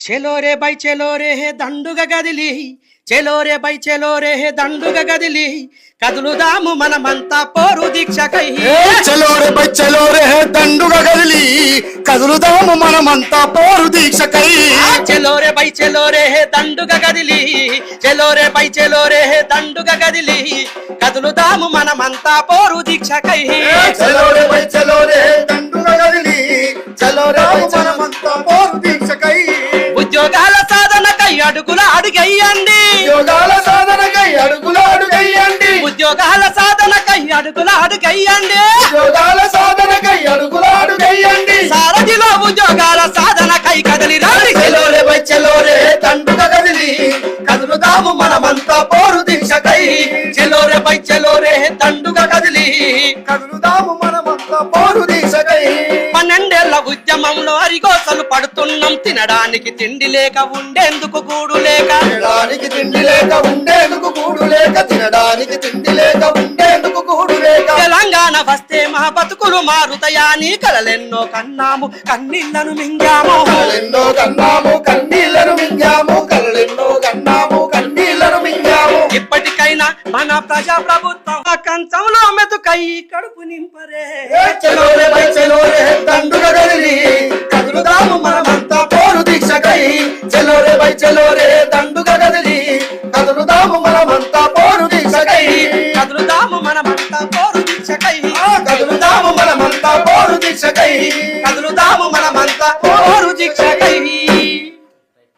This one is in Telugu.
Chalo ray by Chalo ray hey దండుగ గదిలి. Chalo ray by చెలో రే హే దండుగ గదిలి. కదులుదాము మనమంతా పోరు దీక్షకై. చలోరే బై చలోరే హే దండుగా కదిలి కదులుదాము మనమంతా పోరు దీక్షకై. ఆ చెలో రే by Chalo ray hey దండుగ గదిలి. Chalo ray by చెలో రే హే దండుగ గదిలి. కదులుదాము మనమంతా పోరు దీక్షకై. చలోరే బై చలోరే హే దండుగా కదిలి చలోరే ఉద్యోగాల సాధనకై అడుగుల అడుగయ్యండి. యోగాల సాధనకై అడుగులు అడుగయ్యండి. ఉద్యోగాల సాధనకై అడుగుల అడుగయ్యండి. యోగాల సాధనకై అడుగులు అడుగయ్యండి. సారథిలో ఉద్యోగాల సాధనకై కదలి రాలి చలోరే బై చలోరే హే దండుగా కదిలి కదులుదాము మనమంతా పోరు దీక్షకై. చెలోరే పై చెలోరే దండుగా కదిలి. కదులుదాము మనమంతా పోరు ఉద్యమంలో అరిగోసలు పడుతున్నాం. తినడానికి తిండి లేక ఉండేందుకు గూడు లేక. తినడానికి తిండి లేక ఉండేందుకు కూడు లేక. తినడానికి తిండి లేక ఉండేందుకు కూడు లేక. తెలంగాణ వస్తే మా బతుకులు మారుతాయని కలలెన్నో కన్నాము కన్నీళ్ళను మింగాము. కళ్ళెన్నో కన్నాము కన్నీళ్ళను మింగాము. కళ్ళెన్నో కన్నాము కన్నీళ్ళను మింగాము. ఇప్పటికైనా మన ప్రజా ప్రభుత్వం కంచంలో మెతుకై కడుపు నింపరే. ఏ మనమంతా ఓరు దీక్ష కైవీ